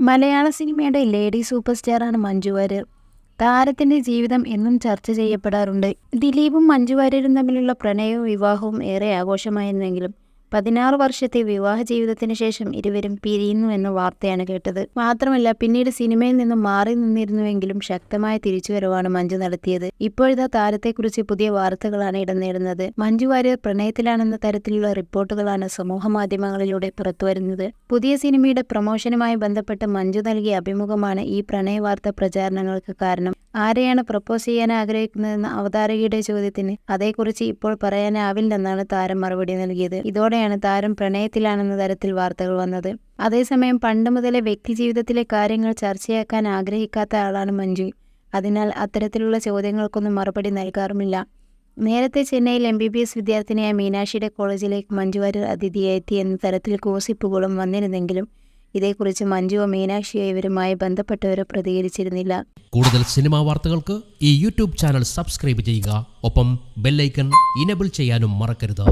മലയാള സിനിമയുടെ lady super സ്റ്റാറാണ് മഞ്ജു വാര്യർ. താരത്തിന്റെ ജീവിതം എന്നും ചർച്ച ചെയ്യപ്പെടാറുണ്ട്. ദിലീപും മഞ്ജു വാര്യരും തമ്മിലുള്ള പ്രണയവും വിവാഹവും ഏറെ ആഘോഷമായിരുന്നെങ്കിലും പതിനാറ് വർഷത്തെ വിവാഹ ജീവിതത്തിന് ശേഷം ഇരുവരും പിരിയുന്നു എന്ന വാർത്തയാണ് കേട്ടത്. മാത്രമല്ല പിന്നീട് സിനിമയിൽ നിന്നും മാറി നിന്നിരുന്നുവെങ്കിലും ശക്തമായ തിരിച്ചുവരവാണ് മഞ്ജു നടത്തിയത്. ഇപ്പോഴത്തെ താരത്തെക്കുറിച്ച് പുതിയ വാർത്തകളാണ് ഇടം നേടുന്നത്. മഞ്ജു വാര്യർ പ്രണയത്തിലാണെന്ന തരത്തിലുള്ള റിപ്പോർട്ടുകളാണ് സമൂഹ മാധ്യമങ്ങളിലൂടെ പുറത്തുവരുന്നത്. പുതിയ സിനിമയുടെ പ്രൊമോഷനുമായി ബന്ധപ്പെട്ട് മഞ്ജു നൽകിയ അഭിമുഖമാണ് ഈ പ്രണയ വാർത്ത പ്രചാരണങ്ങൾക്ക് കാരണം. ആരെയാണ് പ്രപ്പോസ് ചെയ്യാൻ ആഗ്രഹിക്കുന്നതെന്ന അവതാരകയുടെ ചോദ്യത്തിന് അതേക്കുറിച്ച് ഇപ്പോൾ പറയാനാവില്ലെന്നാണ് താരം മറുപടി നൽകിയത്. ഇതോടെയാണ് താരം പ്രണയത്തിലാണെന്ന തരത്തിൽ വാർത്തകൾ വന്നത്. അതേസമയം പണ്ട് മുതലേ വ്യക്തിജീവിതത്തിലെ കാര്യങ്ങൾ ചർച്ചയാക്കാൻ ആഗ്രഹിക്കാത്ത ആളാണ് മഞ്ജു. അതിനാൽ അത്തരത്തിലുള്ള ചോദ്യങ്ങൾക്കൊന്നും മറുപടി നൽകാറുമില്ല. നേരത്തെ ചെന്നൈയിൽ എം ബി ബി എസ് വിദ്യാർത്ഥിനിയായ മീനാക്ഷിയുടെ കോളേജിലേക്ക് മഞ്ജു വാര്യർ അതിഥിയായി എത്തി എന്ന തരത്തിൽ കോസിപ്പുകളും വന്നിരുന്നെങ്കിലും ഇതേക്കുറിച്ച് മഞ്ജുവോ മീനാക്ഷിയോ ഇവരുമായി ബന്ധപ്പെട്ടവരോ പ്രതികരിച്ചിരുന്നില്ല. കൂടുതൽ സിനിമാ വാർത്തകൾക്ക് ഈ യൂട്യൂബ് ചാനൽ സബ്സ്ക്രൈബ് ചെയ്യുക. ഒപ്പം ബെല്ലൈക്കൺ ഇനബിൾ ചെയ്യാനും മറക്കരുത്.